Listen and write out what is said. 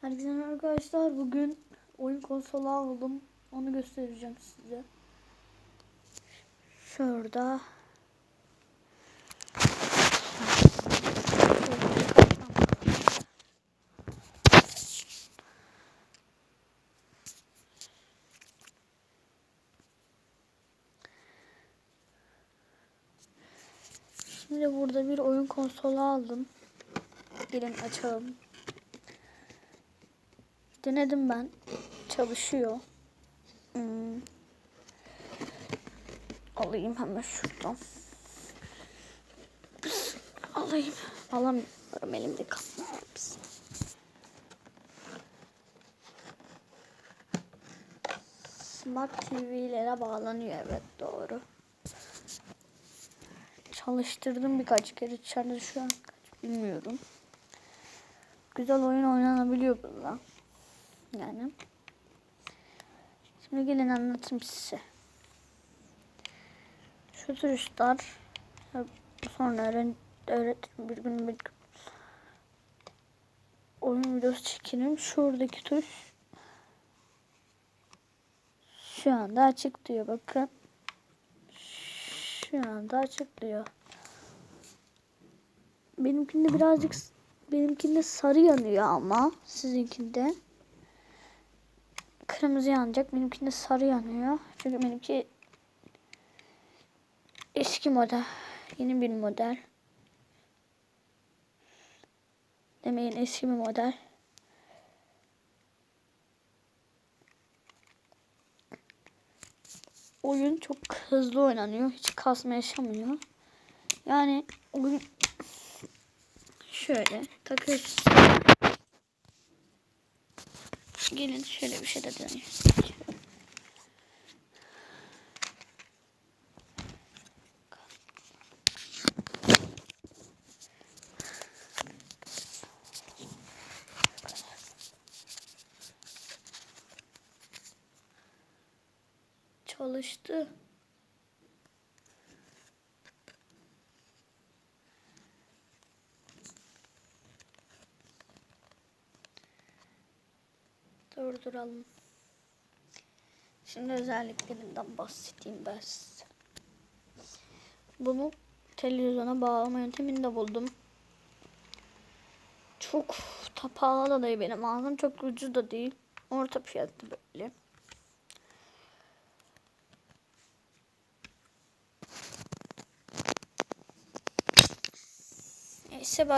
Herkese merhaba arkadaşlar. Bugün oyun konsolu aldım. Onu göstereceğim size. Şurada. Şimdi burada bir oyun konsolu aldım. Gelin açalım. Denedim ben. Çalışıyor. Hmm. Alayım hemen şuradan. Alayım. Alamıyorum elimde. Pıs. Smart TV'lere bağlanıyor evet doğru. Çalıştırdım birkaç kere içeride şu an bilmiyorum. Güzel oyun oynanabiliyor burada. Yani. Şimdi gelin anlatayım size. Şu tuşlar sonra öğren öğretmen bir gün bir gün oyun videosu çekelim. Şuradaki tuş şu anda açık diyor bakın. Şu anda açık diyor. Benimkinde birazcık benimkinde sarı yanıyor ama sizinkinde kırmızı yanacak. Benimkinde sarı yanıyor. Çünkü benimki eski model. Yeni bir model. Demeyin eski bir model. Oyun çok hızlı oynanıyor. Hiç kasma yaşamıyor. Yani oyun şöyle takıyorsunuz. Gelin şöyle bir şey de deneyim. Çalıştı. Durduralım. Şimdi özelliklerinden bahsedeyim ben. Bunu televizyona bağlama yöntemini de buldum. Çok da pahalı da değil benim ağzım. Çok ucuz da değil. Orta fiyatlı böyle. Neyse bak.